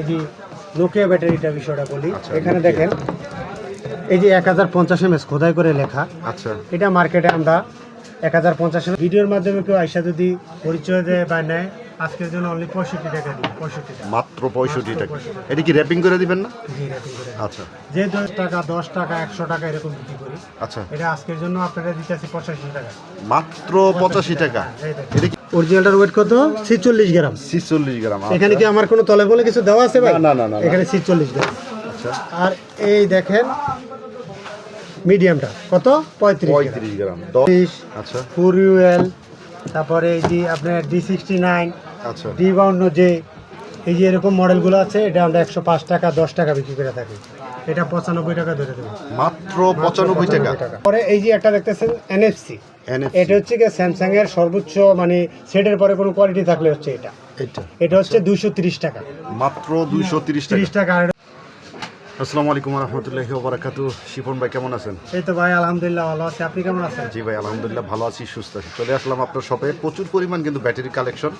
এই নোকিয়া ব্যাটারিটা বিষয়টা বলি আচ্ছা, এখানে দেখেন এই যে এক হাজার পঞ্চাশ এমএস খোদাই করে লেখা। আচ্ছা। এটা মার্কেটে আমরা এক হাজার পঞ্চাশ ভিডিওর মাধ্যমে কেউ আইসা যদি পরিচয় দেয় বা নেয় আজকের জন্য অনলি পঁয়ষট্টি টাকা দিই পঁয়ষট্টি টাকা। মাত্র পঁয়ষট্টি টাকা। এটা কি র্যাপিং করে দিবেন না? জি করে আচ্ছা। যে দশ টাকা দশ টাকা একশো টাকা এরকম বিক্রি করি। আচ্ছা। এটা আজকের জন্য আপনারা দিতেছি পঁচাশি টাকা। মাত্র পঁচাশি টাকা। এটা অরিজিনালটার ওয়েট কত? ছিচল্লিশ গ্রাম। ছিচল্লিশ গ্রাম এখানে কি আমার কোনো তলে বলে কিছু দেওয়া আছে ভাই? না, না, না। এখানে ছিচল্লিশ গ্রাম। আচ্ছা। আর এই দেখেন মিডিয়ামটা কত? পঁয়ত্রিশ পঁয়ত্রিশ গ্রাম। দশ। আচ্ছা। ফোর তারপরে এই যে আপনার ডি সিক্সটি নাইন আচ্ছা। ডি বাউন্ন যে এই যে এরকম মডেলগুলো আছে এটা আমরা একশো পাঁচ টাকা দশ টাকা বিক্রি করে থাকি। এটা পঁচানব্বই টাকা ধরে দেবো। মাত্র পঁচানব্বই টাকা। পরে এই যে একটা দেখতেছেন এনএফসি এটা হচ্ছে কি স্যামসাং এর সর্বোচ্চ মানে সেটের পরে কোনো কোয়ালিটি থাকলে হচ্ছে এটা। এটা। হচ্ছে দুশো তিরিশ টাকা। মাত্র দুইশো তিরিশ টাকা। তিরিশ টাকা। আসসালামু আলাইকুম রহমতুল্লাহি ওবরাকাতু শিপন ভাই কেমন আছেন? এই তো ভাই আলহামদুলিল্লাহ ভালো আছি। আপনি কেমন আছেন? জি ভাই আলহামদুলিল্লাহ ভালো আছি সুস্থ আছি। চলে আসলাম আপনার শপে। প্রচুর পরিমাণ কিন্তু ব্যাটারি কালেকশন।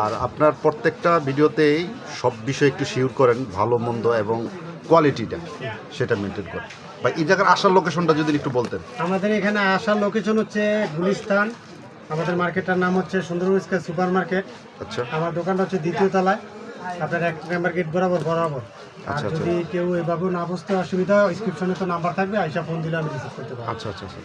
আর আপনার প্রত্যেকটা ভিডিওতেই সব বিষয়ে একটু শিওর করেন ভালো মন্দ এবং কোয়ালিটিটা সেটা মেনটেন করেন। ভাই এই জায়গার আসার লোকেশনটা যদি একটু বলতেন। আমাদের এখানে আসার লোকেশন হচ্ছে গুলিস্তান। আমাদের মার্কেটটার নাম হচ্ছে সুন্দরবন স্কয়ার সুপার মার্কেট আচ্ছা। আমার দোকানটা হচ্ছে দ্বিতীয় তলায়। আপনার এক নাম্বার গেট বরাবর বরাবর। আর আচ্ছা, আচ্ছা। যদি কেউ এভাবে না বুঝতে অসুবিধা ডিসক্রিপশনে তো নাম্বার থাকবে আইসা ফোন দিলে আমি রিসিভ করতে পারব। আচ্ছা আচ্ছা আচ্ছা।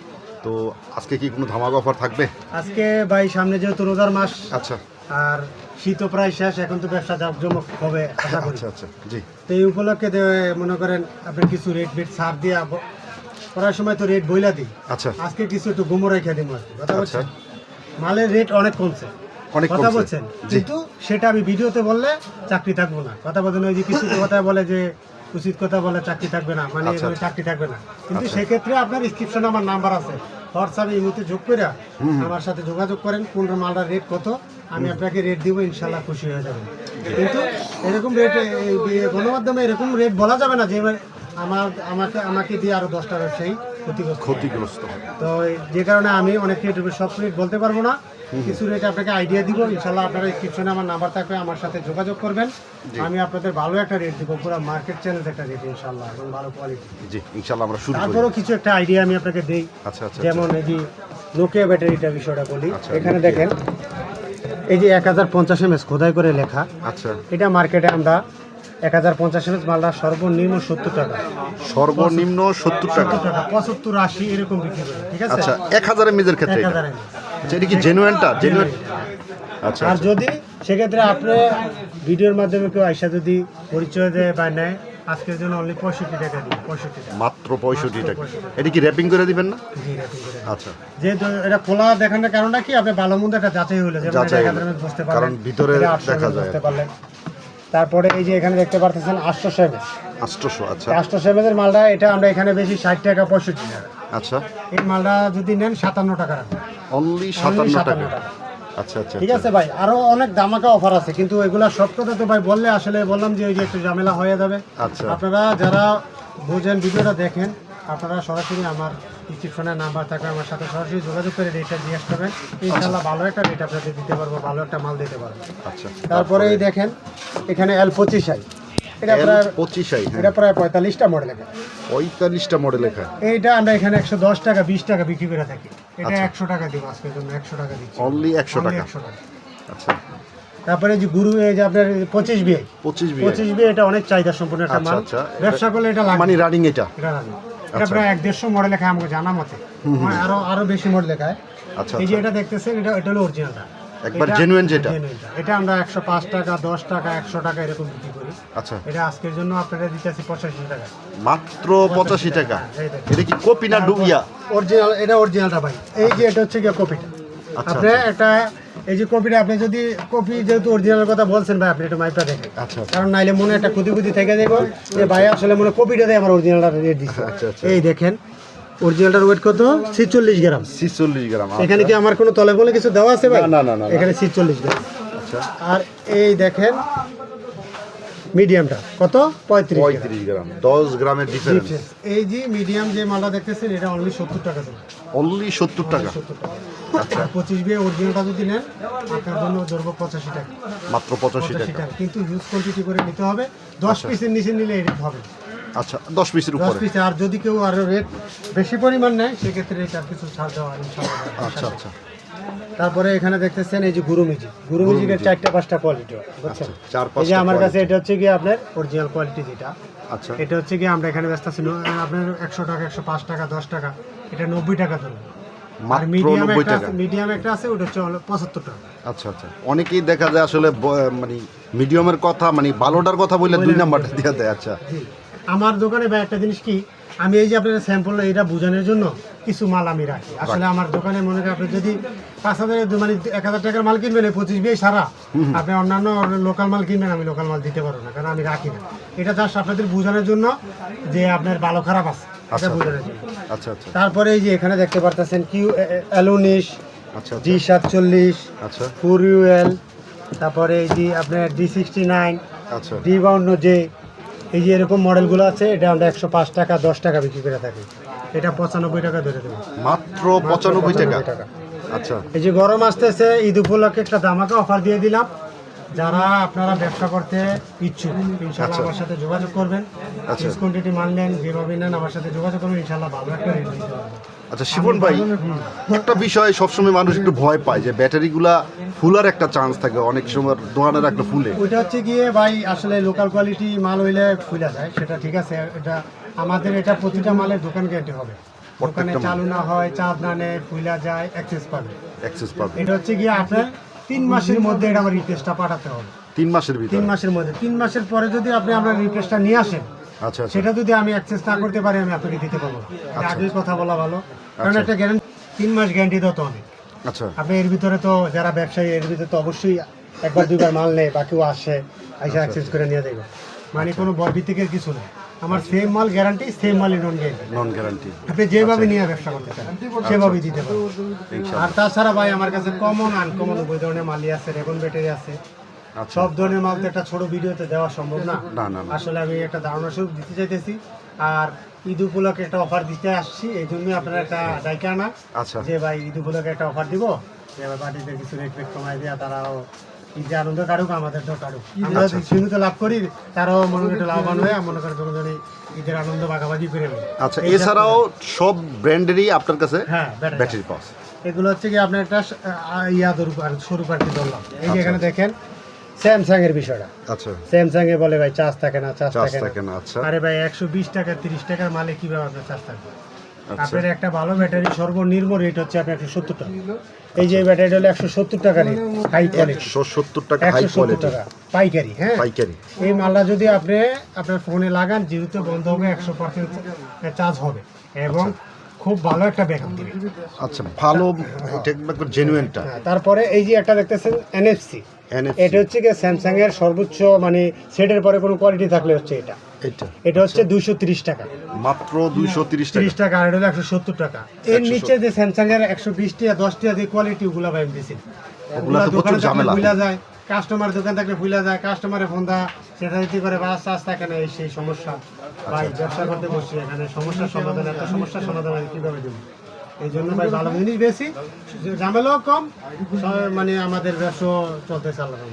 তো আজকে কি কোনো ধামাকা অফার থাকবে? আজকে ভাই সামনে যেহেতু রোজার মাস আচ্ছা। আর শীতও প্রায় শেষ এখন তো ব্যবসা জাঁকজমক হবে আশা করি। আচ্ছা আচ্ছা জি। তো এই উপলক্ষে মনে করেন আপনি কিছু রেট বেট ছাড় দিয়ে করার সময় তো রেট বইলা দিই। আচ্ছা। আজকে কিছু একটু গুমো রেখে দিই কথা আচ্ছা। বলছেন? মালের রেট অনেক কমছে। অনেক কথা বলছেন। কিন্তু সেটা আমি ভিডিওতে বললে চাকরি থাকব না। কথা বলছেন ওই যে কিছু কথা বলে যে উচিত কথা বলে চাকরি থাকবে না মানে আচ্ছা। চাকরি থাকবে না। কিন্তু। সেক্ষেত্রে আপনার আমার নাম্বার আছে। হোয়াটসঅ্যাপে এই মুহূর্তে যোগ করে আমার সাথে যোগাযোগ করেন কোন মালটার রেট কত আমি আপনাকে রেট দিব ইনশাল্লাহ খুশি হয়ে যাবেন। কিন্তু এরকম রেট গণমাধ্যমে এরকম রেট বলা যাবে না যে এবার আমার আমাকে আমাকে দিয়ে আরও দশটা ব্যবসায়ী ক্ষতিগ্রস্ত ক্ষতিগ্রস্ত তো যে কারণে আমি অনেক রেট সব রেট বলতে পারব না। কিছু রেট আপনাকে আইডিয়া দিব ইনশাল্লাহ আপনারা ডিসক্রিপশনে আমার নাম্বার থাকবে আমার সাথে যোগাযোগ করবেন। আমি আপনাদের ভালো একটা রেট দিব পুরো মার্কেট চ্যালেঞ্জ একটা রেট ইনশাল্লাহ এবং ভালো কোয়ালিটি জি ইনশাল্লাহ আমরা শুরু তারপরেও কিছু একটা আইডিয়া আমি আপনাকে দেই। আচ্ছা আচ্ছা যেমন এই যে নোকিয়া ব্যাটারিটা বিষয়টা বলি আচ্ছা, এখানে দেখেন এই যে এক হাজার পঞ্চাশ এমএস খোদাই করে লেখা আচ্ছা। এটা মার্কেটে আমরা এক হাজার পঞ্চাশ এমএস মালটা সর্বনিম্ন সত্তর টাকা। সর্বনিম্ন সত্তর টাকা। পঁচাত্তর আশি এরকম বিক্রি করে ঠিক আছে? আচ্ছা এক হাজারের মেজের ক্ষেত্রে এক হাজার আচ্ছা, এটা কি জেনুয়েনটা জেনুয়েন আচ্ছা আর আচ্ছা। যদি সেক্ষেত্রে আপনি ভিডিওর মাধ্যমে কেউ আইসা যদি পরিচয় দেয় বা নেয় আজকের জন্য অনলি পঁয়ষট্টি টাকা দিই পঁয়ষট্টি টাকা। মাত্র পঁয়ষট্টি টাকা। এটা কি র্যাপিং করে দিবেন না। আচ্ছা। যেহেতু এটা খোলা দেখানোর কারণটা কি আপনি ভালো মন্দ একটা যাচাই হলো যাচাই এটা হলো। 1000 ml বুঝতে কারণ ভিতরে দেখা যায়। বুঝতে পারলেন। তারপরে এই যে এখানে দেখতে পারতেছেন আটশোশো এমএস আষ্টশো আচ্ছা। আটশোশো এমএস এর মালটা এটা আমরা এখানে বেশি ষাট টাকা পঁয়ষট্টি টাকা। আচ্ছা। এই মালটা যদি নেন সাতান্ন টাকা অনলি সাতান্ন টাকা। আচ্ছা আচ্ছা ঠিক আছে ভাই আরও অনেক দামাকা অফার আছে কিন্তু এগুলা সব কথা তো ভাই বললে আসলে বললাম যে ওই যে একটু ঝামেলা হয়ে যাবে। আচ্ছা। আপনারা যারা বোঝেন ভিডিওটা দেখেন আপনারা সরাসরি আমার ডিসক্রিপশনের নাম্বার থাকবে আমার সাথে সরাসরি যোগাযোগ করে রেটটা আসবেন ইনশাল্লাহ ভালো একটা রেট আপনাদের দিতে পারব ভালো একটা মাল দিতে পারব। আচ্ছা। তারপরে? এই দেখেন এখানে এল পঁচিশ আই। এটা প্রায় পঁচিশ হ্যাঁ। এটা প্রায় পঁয়তাল্লিশটা মডেল এখানে পঁয়তাল্লিশটা মডেল লেখা এইটা আমরা এখানে একশো দশ টাকা বিশ টাকা বিক্রি করে থাকি। এটা আচ্ছা। একশো টাকা দিব আজকের জন্য একশো টাকা দিচ্ছি। অনলি একশো টাকা। 100 টাকা। আচ্ছা। তারপরে যে গুরু এই যে আপনার পঁচিশ বিয়ে পঁচিশ বিয়ে পঁচিশ বিয়ে এটা অনেক চাহিদা সম্পূর্ণ একটা আচ্ছা মাল। ব্যবসা করলে এটা মানে রানিং এটা। এটা এটা। প্রায় এক দেড়শো মডেল লেখা আমাকে জানা মতে। আরও আরও বেশি মডেল লেখায় আচ্ছা এই যে এটা দেখতেছেন এটা এটা হলো অরিজিনালটা একবার genuine যেটা? এটা। আমরা একশো পাঁচ টাকা দশ টাকা একশো টাকা এরকম বিক্রি করি। আচ্ছা। এটা আজকের জন্য আপনারা দিতেছি পঁচাশি টাকা। মাত্র পঁচাশি টাকা। এটা কি কপি না ডুবিয়া? অরিজিনাল এটা অরিজিনালটা ভাই। এই যে এটা হচ্ছে গিয়ে কপিটা। আচ্ছা, আপনি একটা এই যে কপিটা আপনি যদি কপি যেহেতু অরিজিনাল কথা বলছেন ভাই আপনি একটু মাইপটা দেখেন। আচ্ছা আচ্ছা। কারণ নাইলে মনে একটা ক্ষতি ক্ষতি থেকে যাবে যে ভাই আসলে মনে কপিটা দিয়ে আমার অরিজিনালটা রেট দিচ্ছে আচ্ছা, আচ্ছা। এই দেখেন অরিজিনালটার ওয়েট কত? ছিচল্লিশ গ্রাম। ছিচল্লিশ গ্রাম এখানে কি আমার কোনো তলে বলে কিছু দেওয়া আছে ভাই? না, না, না। এখানে ছিচল্লিশ গ্রাম। আচ্ছা। আর এই দেখেন মিডিয়ামটা কত? পঁয়ত্রিশ গ্রাম। পঁয়ত্রিশ গ্রাম দশ গ্রামের ডিফারেন্স এই যে মিডিয়াম যে মালটা দেখতেছেন এটা অনলি সত্তর টাকা দেবে অনলি সত্তর টাকা। সত্তর টাকা। আচ্ছা। বিয়ে অরিজিনালটা যদি নেন আপনার জন্য ধরবো পঁচাশি টাকা। মাত্র পঁচাশি পঁচাশি টাকা। টাকা। কিন্তু ইউজ কোয়ান্টিটি করে নিতে হবে। দশ পিসের নিচে নিলে এটা হবে। আচ্ছা দশ পিসের উপরে। পিসে আর যদি কেউ আরও রেট বেশি পরিমাণ নেয় সেক্ষেত্রে কিছু ছাড় দেওয়া আচ্ছা আচ্ছা। তারপরে এখানে দেখতেছেন এই যে গুরু মিজি গুরু মিজিকের চারটা পাঁচটা কোয়ালিটি বুঝছেন? আচ্ছা, এই যে আমার কাছে এটা হচ্ছে গিয়ে আপনার অরিজিনাল কোয়ালিটি যেটা। আচ্ছা। এটা হচ্ছে গিয়ে আমরা এখানে ব্যস্ত আছি আপনার একশো টাকা একশো পাঁচ টাকা দশ টাকা এটা নব্বই টাকা ধরুন। আর মিডিয়াম একটা মিডিয়াম একটা আছে ওটা হচ্ছে পঁচাত্তর টাকা। আচ্ছা আচ্ছা। অনেকেই দেখা যায় আসলে মানে মিডিয়ামের কথা মানে ভালোটার কথা বললে দুই নাম্বারটা দিয়ে দেয় আচ্ছা। আমার দোকানে ভাই একটা জিনিস কি আমি এই যে আপনার স্যাম্পল এটা বোঝানোর জন্য কিছু মাল আমি রাখি। আসলে আমার দোকানে মনে করেন আপনি যদি পাঁচ হাজারের দু- মানে এক হাজার টাকার মাল কিনবেন এই পঁচিশ বিয়ে সারা আপনি অন্যান্য লোকাল মাল কিনবেন আমি লোকাল মাল দিতে পারব না কারণ আমি রাখি না। এটা জাস্ট আপনাদের বোঝানোর জন্য যে আপনার ভালো খারাপ আছে এটা আচ্ছা। বোঝানোর জন্য। আচ্ছা আচ্ছা। তারপরে এই যে এখানে দেখতে পারতেছেন কিউ অ্যালুনিশ আচ্ছা জি সাতচল্লিশ আচ্ছা। ফোর ইউএল তারপরে এই যে আপনার ডি সিক্সটি নাইন আচ্ছা। ডি বাউন্ন যে এই যে এরকম মডেলগুলো আছে এটা আমরা একশো পাঁচ টাকা দশ টাকা বিক্রি করে থাকি। এটা পঁচানব্বই টাকা ধরে দেবো। মাত্র পঁচানব্বই টাকা? আচ্ছা। এই যে গরম আসতেছে ঈদ উপলক্ষে একটা দামাকে অফার দিয়ে দিলাম। যারা আপনারা ব্যবসা করতে ইচ্ছুক ইনশাল্লাহ আচ্ছা। আমার সাথে যোগাযোগ করবেন। আচ্ছা। কোয়ান্টিটি মানলেন যেভাবে নেন আমার সাথে যোগাযোগ করবেন ইনশাল্লাহ ভালো একটা রেট আচ্ছা শিবন ভাই একটা বিষয় সবসময় মানুষ একটু ভয় পায় যে ব্যাটারিগুলা ফুলার একটা চান্স থাকে অনেক সময় দোকানে একটা ফুলে। ওইটা হচ্ছে গিয়ে ভাই আসলে লোকাল কোয়ালিটি মাল হইলে ফুলা যায় সেটা ঠিক আছে এটা আমাদের এটা প্রতিটা মালের দোকান গ্যারান্টি হবে। দোকানে চালু না হয় চাঁদ না নেয় ফুলা যায় অ্যাক্সেস পাবে। অ্যাক্সেস পাবে। এটা হচ্ছে গিয়ে আপনার তিন মাসের মধ্যে এটা আমার রিকোয়েস্টটা পাঠাতে হবে। তিন মাসের ভিতরে। তিন মাসের মধ্যে। তিন মাসের পরে যদি আপনি আপনার রিকোয়েস্টটা নিয়ে আসেন সেটা যদি আমি অ্যাক্সেস না করতে পারি আমি আপনাকে দিতে পারব না। এটা আগেই কথা বলা ভালো। কারণ আচ্ছা। একটা গ্যারান্টি তিন মাস গ্যারান্টি দাও তো অনেক। আচ্ছা। আপনি এর ভিতরে তো যারা ব্যবসায়ী এর ভিতরে তো অবশ্যই একবার দুইবার মাল নেয় বা কেউ আসে আইসা অ্যাক্সেস করে নিয়ে যাবে মানে কোনো বরবিতিকের কিছু নেই। আমার সেম মাল গ্যারান্টি সেম মালই নন গ্যারান্টি নন গ্যারান্টি আপনি যেভাবে নিয়ে ব্যবসা করতে চান সেভাবেই দিতে ইনশাআল্লাহ আর তাছাড়া ভাই আমার কাছে কমন আনকমন উভয় ধরনের মালই আছে রেবন ব্যাটারি আছে। আচ্ছা সব ধরনের মাল তো একটা ছোট ভিডিওতে দেওয়া সম্ভব না। আসলে আমি একটা ধারণা স্বরূপ দিতে চাইতেছি। আর ঈদ উপলক্ষে একটা অফার দিতে আসছি এই জন্য আপনার একটা ডাইকে আনা। আচ্ছা। যে ভাই ঈদ উপলক্ষে একটা অফার দিব যে পার্টিদের কিছু রেট ফেট কমাই দেওয়া তারাও ঈদে আনন্দ কাটুক আমাদের তো কাটুক আমরা সীমিত লাভ করি তারাও মনে করি লাভবান হয়ে মনে করেন কোনো জানি ঈদের আনন্দ ভাগাভাগি করে নেবে। আচ্ছা এছাড়াও সব ব্র্যান্ডেরই আপনার কাছে হ্যাঁ ব্যাটারি পাওয়া এগুলো হচ্ছে কি আপনার একটা ইয়া সরু আর কি ধরলাম। এই যে এখানে দেখেন স্যামসাং এর বিষয়টা। আচ্ছা। স্যামসাং এ বলে ভাই চার্জ থাকে না চার্জ থাকে না। আচ্ছা। আরে ভাই একশো বিশ টাকা তিরিশ টাকার মালে কীভাবে আপনার চার্জ থাকবে? আচ্ছা। আপনার একটা ভালো ব্যাটারি সর্বনিম্ন রেট হচ্ছে আপনার একশো সত্তর টাকা। এই যে ব্যাটারিটা হলো একশো সত্তর টাকা রেট হাই কোয়ালিটি একশো সত্তর টাকা হাই কোয়ালিটি পাইকারি হ্যাঁ? পাইকারি। এই মালটা যদি আপনি আপনার ফোনে লাগান যেহেতু বন্ধ হবে একশো পার্সেন্ট চার্জ হবে। এবং খুব ভালো একটা ব্যাকআপ দিবে। আচ্ছা ভালো জেনুইনটা হ্যাঁ, তারপরে এই যে একটা দেখতেছেন এনএফসি এটা হচ্ছে কি স্যামসাং এর সর্বোচ্চ মানে সেটের পরে কোনো কোয়ালিটি থাকলে হচ্ছে এটা। এটা। হচ্ছে দুইশো তিরিশ টাকা। মাত্র দুইশো তিরিশ তিরিশ টাকা আর এটা হলো একশো সত্তর টাকা। এর নিচে যে স্যামসাং এর একশো বিশ টাকা দশ টাকা যে কোয়ালিটি ওগুলা ভাই দিছি ওগুলা প্রচুর যায়। কাস্টমার দোকান থাকলে ফুলে যায় কাস্টমারে ফোন দেয় সেটা যদি করে বাস চাষ থাকে না এই সেই সমস্যা। ভাই আচ্ছা। ব্যবসা করতে বসছি এখানে সমস্যার সমাধান এত সমস্যার সমাধান আমি কীভাবে দেবো? এই জন্য ভাই ভালো জিনিস বেশি। ঝামেলাও কম মানে আমাদের ব্যবসা চলতে চালানো